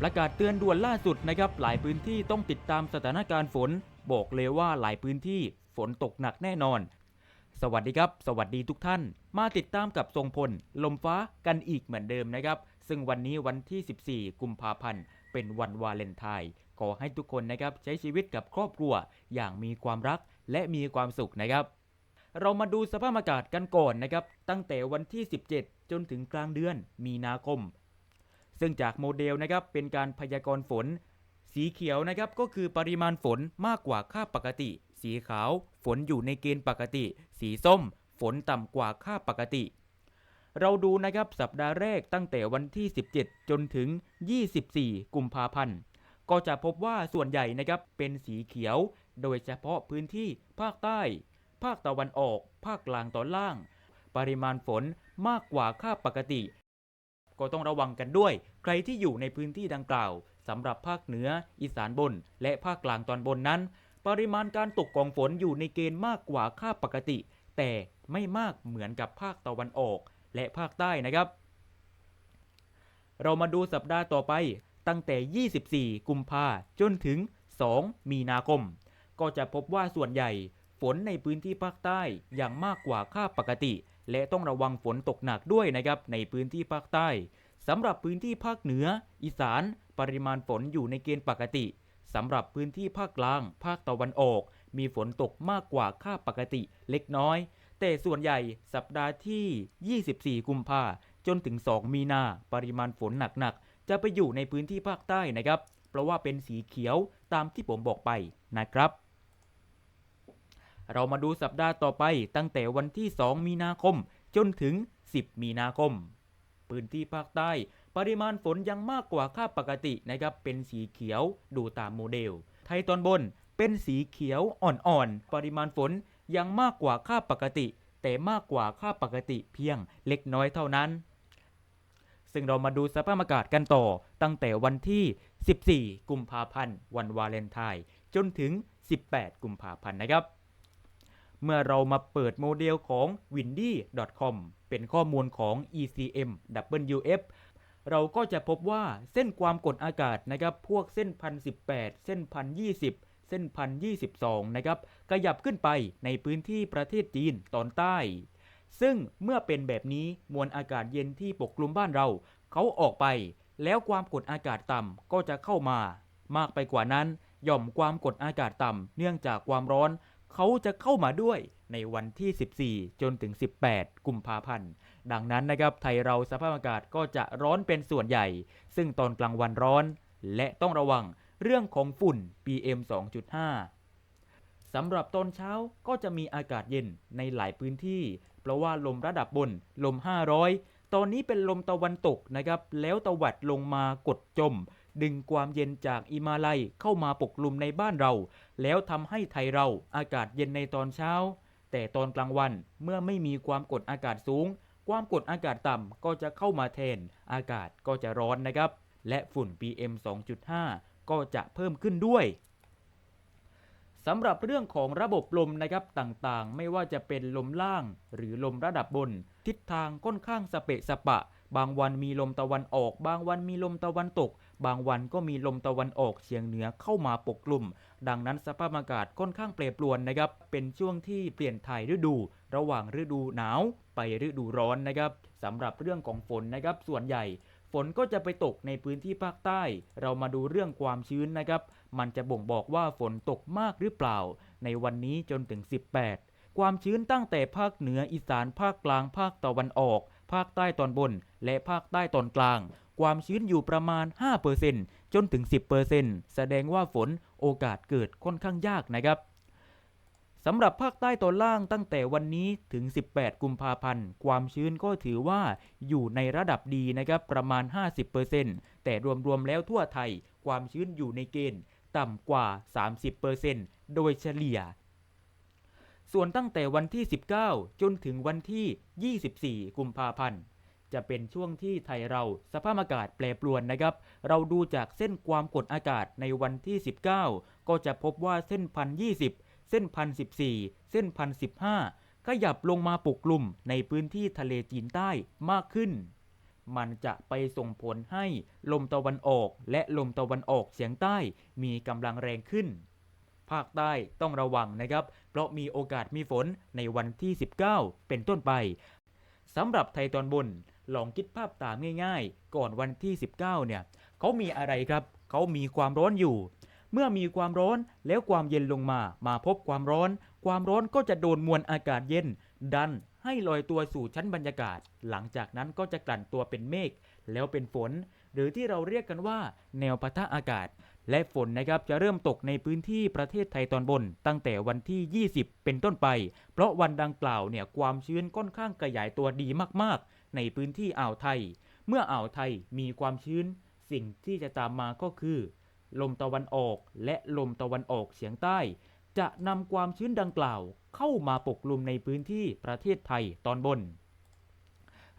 ประกาศเตือนด่วนล่าสุดนะครับหลายพื้นที่ต้องติดตามสถานการณ์ฝน บอกเลยว่าหลายพื้นที่ฝนตกหนักแน่นอน สวัสดีครับ สวัสดีทุกท่าน มาติดตามกับทรงพล ลมฟ้ากันอีกเหมือนเดิมนะครับ ซึ่งวันนี้วันที่ 14 กุมภาพันธ์ เป็นวันวาเลนไทน์ขอให้ทุกคนนะครับใช้ชีวิตกับครอบครัวอย่างมีความรักและมีความสุขนะครับ เรามาดูสภาพอากาศกันก่อนนะครับ ตั้งแต่วันที่ 17 จนถึงกลางเดือนมีนาคม ซึ่งจากโมเดลนะครับเป็นการพยากรณ์ฝน สีเขียวนะครับก็คือปริมาณฝนมากกว่าค่าปกติ สีขาวฝนอยู่ในเกณฑ์ปกติ สีส้ม ฝนต่ำกว่าค่าปกติ เราดูนะครับสัปดาห์แรกตั้งแต่วันที่ 17 จนถึง 24 กุมภาพันธ์ก็จะพบว่าส่วนใหญ่นะครับเป็นสีเขียว โดยเฉพาะพื้นที่ภาคใต้ ภาคตะวันออก ภาคกลางตอนล่าง ปริมาณฝนมากกว่าค่าปกติ ก็ต้องระวังกันด้วย ใครที่อยู่ในพื้นที่ดังกล่าวสำหรับภาคเหนือ อีสานบน และภาคกลางตอนบนนั้น ปริมาณการตกของฝนอยู่ในเกณฑ์มากกว่าค่าปกติ แต่ไม่มากเหมือนกับภาคตะวันออก และภาคใต้นะครับ เรามาดูสัปดาห์ต่อไป ตั้งแต่ 24 กุมภาจนถึง 2 มีนาคม ก็จะพบว่าส่วนใหญ่ ฝนในพื้นที่ภาคใต้อย่างมากกว่าค่าปกติ และต้องระวังฝนตกหนักด้วยนะครับในพื้นที่ภาคใต้สำหรับพื้นที่ภาคเหนือ อีสาน ปริมาณฝนอยู่ในเกณฑ์ปกติสำหรับพื้นที่ภาคกลาง ภาคตะวันออก มีฝนตกมากกว่าค่าปกติเล็กน้อย แต่ส่วนใหญ่สัปดาห์ที่ 24 กุมภาจนถึง 2 มีนาปริมาณฝนหนักๆ จะไปอยู่ในพื้นที่ภาคใต้นะครับ เพราะว่าเป็นสีเขียวตามที่ผมบอกไปนะครับ เรามาดูสัปดาห์ต่อไปตั้งแต่วันที่ 2 มีนาคม จนถึง 10 มีนาคม พื้นที่ภาคใต้ ปริมาณฝนยังมากกว่าค่าปกตินะครับ เป็นสีเขียวดูตามโมเดล ไทยตอนบนเป็นสีเขียวอ่อนๆ ปริมาณฝนยังมากกว่าค่าปกติ แต่มากกว่าค่าปกติเพียงเล็กน้อยเท่านั้น ซึ่งเรามาดูสภาพอากาศกันต่อ ตั้งแต่วันที่ 14 กุมภาพันธ์ วันวาเลนไทน์ จนถึง 18 กุมภาพันธ์นะครับ เมื่อเรามาเปิดโมเดลของ windy.com เป็นข้อมูลของ ECM WF เราก็จะพบว่าเส้นความกดอากาศนะครับ พวกเส้นพันสิเส้นพันยีเส้นพันยีนะครับขยับขึ้นไปในพื้นที่ประเทศจีนตอนใต้ ซึ่งเมื่อเป็นแบบนี้มวลอากาศเย็นที่ปกคลุมบ้านเรา เขาออกไป แล้วความกดอากาศต่ำก็จะเข้ามา มากไปกว่านั้น หย่อมความกดอากาศต่ำเนื่องจากความร้อน เขาจะเข้ามาด้วยในวันที่ 14 จนถึง 18 กุมภาพันธ์ ดังนั้นนะครับไทยเราสภาพอากาศก็จะร้อนเป็นส่วนใหญ่ ซึ่งตอนกลางวันร้อน และต้องระวังเรื่องของฝุ่น PM 2.5 สำหรับตอนเช้าก็จะมีอากาศเย็นในหลายพื้นที่ เพราะว่าลมระดับบนลม 500 ตอนนี้เป็นลมตะวันตกนะครับ แล้วตะวัดลงมากดจม ดึงความเย็นจากอิมาลัยเข้ามาปกคลุมในบ้านเรา แล้วทำให้ไทยเราอากาศเย็นในตอนเช้า แต่ตอนกลางวันเมื่อไม่มีความกดอากาศสูง ความกดอากาศต่ำก็จะเข้ามาแทน อากาศก็จะร้อนนะครับ และฝุ่น PM 2.5 ก็จะเพิ่มขึ้นด้วยสำหรับเรื่องของระบบลมนะครับต่างๆ ไม่ว่าจะเป็นลมล่าง หรือลมระดับบน ทิศทางค่อนข้างสเปะสปะ บางวันมีลมตะวันออก บางวันมีลมตะวันตก บางวันก็มีลมตะวันออกเฉียงเหนือเข้ามาปกคลุมดังนั้นสภาพอากาศค่อนข้างแปรปรวนนะครับ เป็นช่วงที่เปลี่ยนถ่ายฤดู ระหว่างฤดูหนาวไปฤดูร้อนนะครับสำหรับเรื่องของฝนนะครับส่วนใหญ่ฝนก็จะไปตกในพื้นที่ภาคใต้ เรามาดูเรื่องความชื้นนะครับ มันจะบ่งบอกว่าฝนตกมากหรือเปล่า ในวันนี้จนถึง 18 ความชื้นตั้งแต่ภาคเหนืออีสานภาคกลาง ภาคตะวันออก ภาคใต้ตอนบน และภาคใต้ตอนกลาง ความชื้นอยู่ประมาณ 5%จนถึง 10%แสดงว่าฝนโอกาสเกิดค่อนข้างยากนะครับสำหรับภาคใต้ตอนล่างตั้งแต่วันนี้ถึง 18 กุมภาพันธ์ ความชื้นก็ถือว่าอยู่ในระดับดีนะครับประมาณ 50%แต่รวมๆแล้วทั่วไทย ความชื้นอยู่ในเกณฑ์ต่ำกว่า 30%โดยเฉลี่ย ส่วนตั้งแต่วันที่ 19 จนถึงวันที่ 24 กุมภาพันธ์ จะเป็นช่วงที่ไทยเราสภาพอากาศแปรปรวนนะครับ เราดูจากเส้นความกดอากาศในวันที่ 19 ก็จะพบว่าเส้นพันยี่สิบเส้นพันสิบสี่เส้นพันสิบห้าขยับลงมาปกกลุ่มในพื้นที่ทะเลจีนใต้มากขึ้น มันจะไปส่งผลให้ลมตะวันออกและลมตะวันออกเฉียงใต้มีกำลังแรงขึ้น ภาคใต้ต้องระวังนะครับ เพราะมีโอกาสมีฝนในวันที่ 19 เป็นต้นไปสำหรับไทยตอนบน ลองคิดภาพตามง่ายๆ ก่อนวันที่ 19 เนี่ยเขามีอะไรครับเขามีความร้อนอยู่ เมื่อมีความร้อนแล้วความเย็นลงมา มาพบความร้อน ความร้อนก็จะโดนมวลอากาศเย็น ดันให้ลอยตัวสู่ชั้นบรรยากาศ หลังจากนั้นก็จะกลั่นตัวเป็นเมฆแล้วเป็นฝน หรือที่เราเรียกกันว่า แนวปะทะอากาศ และฝนนะครับจะเริ่มตกในพื้นที่ประเทศไทยตอนบน ตั้งแต่วันที่ 20 เป็นต้นไป เพราะวันดังกล่าวเนี่ยความชื้นค่อนข้างขยายตัวดีมากๆ ในพื้นที่อ่าวไทย เมื่ออ่าวไทยมีความชื้น สิ่งที่จะตามมาก็คือ ลมตะวันออกและลมตะวันออกเฉียงใต้ จะนำความชื้นดังกล่าว เข้ามาปกคลุมในพื้นที่ประเทศไทยตอนบน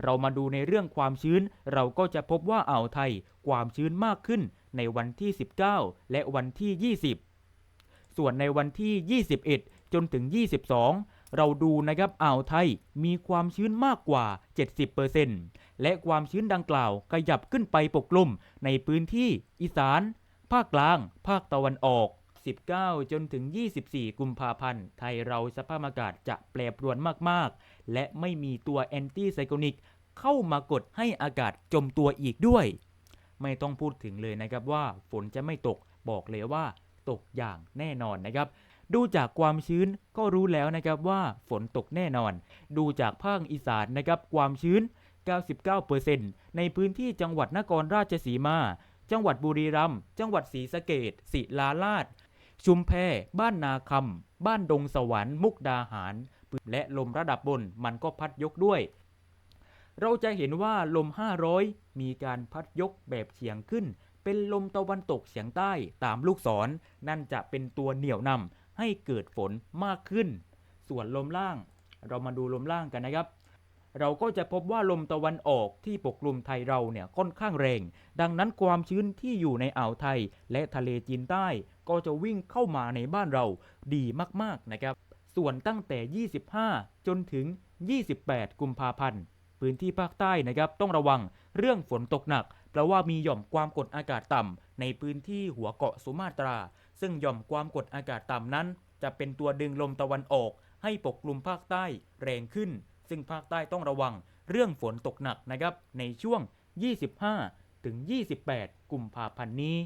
เรามาดูในเรื่องความชื้น เราก็จะพบว่าอ่าวไทยความชื้นมากขึ้นในวันที่ 19 และวันที่ 20 ส่วนในวันที่ 21 จนถึง 22 เราดูนะครับอ่าวไทยมีความชื้นมากกว่า 70%และความชื้นดังกล่าวขยับขึ้นไปปกคลุมในพื้นที่อีสาน ภาคกลาง ภาคตะวันออก 19 จนถึง 24 กุมภาพันธ์ ไทยเราสภาพอากาศจะแปรปรวนมาก ๆ และไม่มีตัวแอนตี้ไซโคนิกเข้ามากดให้อากาศจมตัวอีกด้วย ไม่ต้องพูดถึงเลยนะครับว่าฝนจะไม่ตกบอกเลยว่าตกอย่างแน่นอนนะครับ ดูจากความชื้นก็รู้แล้วนะครับว่าฝนตกแน่นอน ดูจากภาคอีสานนะครับความชื้น 99%ในพื้นที่จังหวัดนครราชสีมา จังหวัดบุรีรัมย์ จังหวัดศรีสะเกดศิลาลาด ชุมแพ บ้านนาคำ บ้านดงสวรรค์ มุกดาหาร และลมระดับบนมันก็พัดยกด้วย เราจะเห็นว่าลม 500 มีการพัดยกแบบเฉียงขึ้นเป็นลมตะวันตกเฉียงใต้ตามลูกศรนั่นจะเป็นตัวเหนี่ยวนำ ให้เกิดฝนมากขึ้น ส่วนลมล่าง เรามาดูลมล่างกันนะครับ เราก็จะพบว่าลมตะวันออกที่ปกคลุมไทยเราเนี่ยค่อนข้างแรง ดังนั้นความชื้นที่อยู่ในอ่าวไทย และทะเลจีนใต้ ก็จะวิ่งเข้ามาในบ้านเราดีมากๆนะครับ ส่วนตั้งแต่ 25 จนถึง 28 กุมภาพันธ์พื้นที่ภาคใต้นะครับต้องระวังเรื่องฝนตกหนัก เพราะว่ามีหย่อมความกดอากาศต่ำในพื้นที่หัวเกาะสุมาตรา ซึ่งหย่อมความกดอากาศต่ำนั้น จะเป็นตัวดึงลมตะวันออก ให้ปกคลุมภาคใต้แรงขึ้น ซึ่งภาคใต้ต้องระวังเรื่องฝนตกหนักนะครับ ในช่วง 25 ถึง 28 กุมภาพันธ์นี้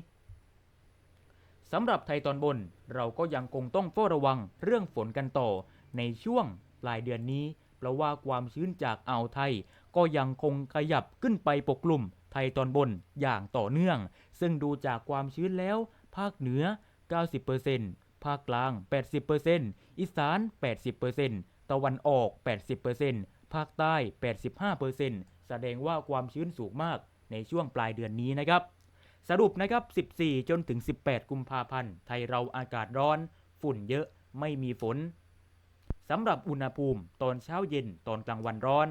สำหรับไทยตอนบนเราก็ยังคงต้องเฝ้าระวังเรื่องฝนกันต่อ ในช่วงปลายเดือนนี้ เพราะว่าความชื้นจากอ่าวไทย ก็ยังคงขยับขึ้นไปปกคลุมไทยตอนบนอย่างต่อเนื่อง ซึ่งดูจากความชื้นแล้ว ภาคเหนือ 90%ภาคกลาง 80%อีสาน 80%ตะวันออก 80%ภาคใต้ 85%แสดงว่าความชื้นสูงมากในช่วงปลายเดือนนี้นะครับ สรุปนะครับ 14 จนถึง 18 กุมภาพันธ์ ไทยเราอากาศร้อน ฝุ่นเยอะ ไม่มีฝนสำหรับอุณหภูมิตอนเช้าเย็นตอนกลางวันร้อน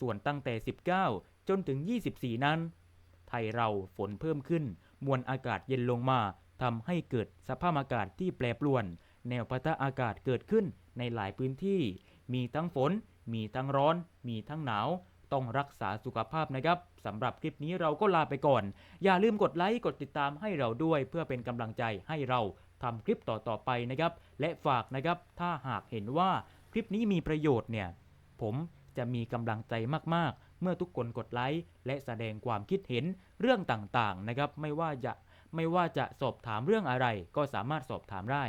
ส่วนตั้งแต่ 19 จนถึง 24 นั้น ไทยเราฝนเพิ่มขึ้น มวลอากาศเย็นลงมา ทำให้เกิดสภาพอากาศที่แปรปรวน แนวปะทะอากาศเกิดขึ้นในหลายพื้นที่ มีทั้งฝน มีทั้งร้อน มีทั้งหนาว ต้องรักษาสุขภาพนะครับสำหรับคลิปนี้เราก็ลาไปก่อน อย่าลืมกดไลค์กดติดตามให้เราด้วย เพื่อเป็นกำลังใจให้เราทำคลิปต่อๆไปนะครับ และฝากนะครับ ถ้าหากเห็นว่าคลิปนี้มีประโยชน์เนี่ย ผมจะมีกำลังใจมากๆ เมื่อทุกคนกดไลค์และแสดงความคิดเห็นเรื่องต่างๆนะครับ ไม่ว่าจะ ไม่ว่าจะสอบถามเรื่องอะไรก็สามารถสอบถามได้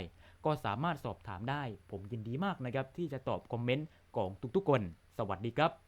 ก็สามารถสอบถามได้ ผมยินดีมากนะครับที่จะตอบคอมเมนต์ของทุกๆคน สวัสดีครับ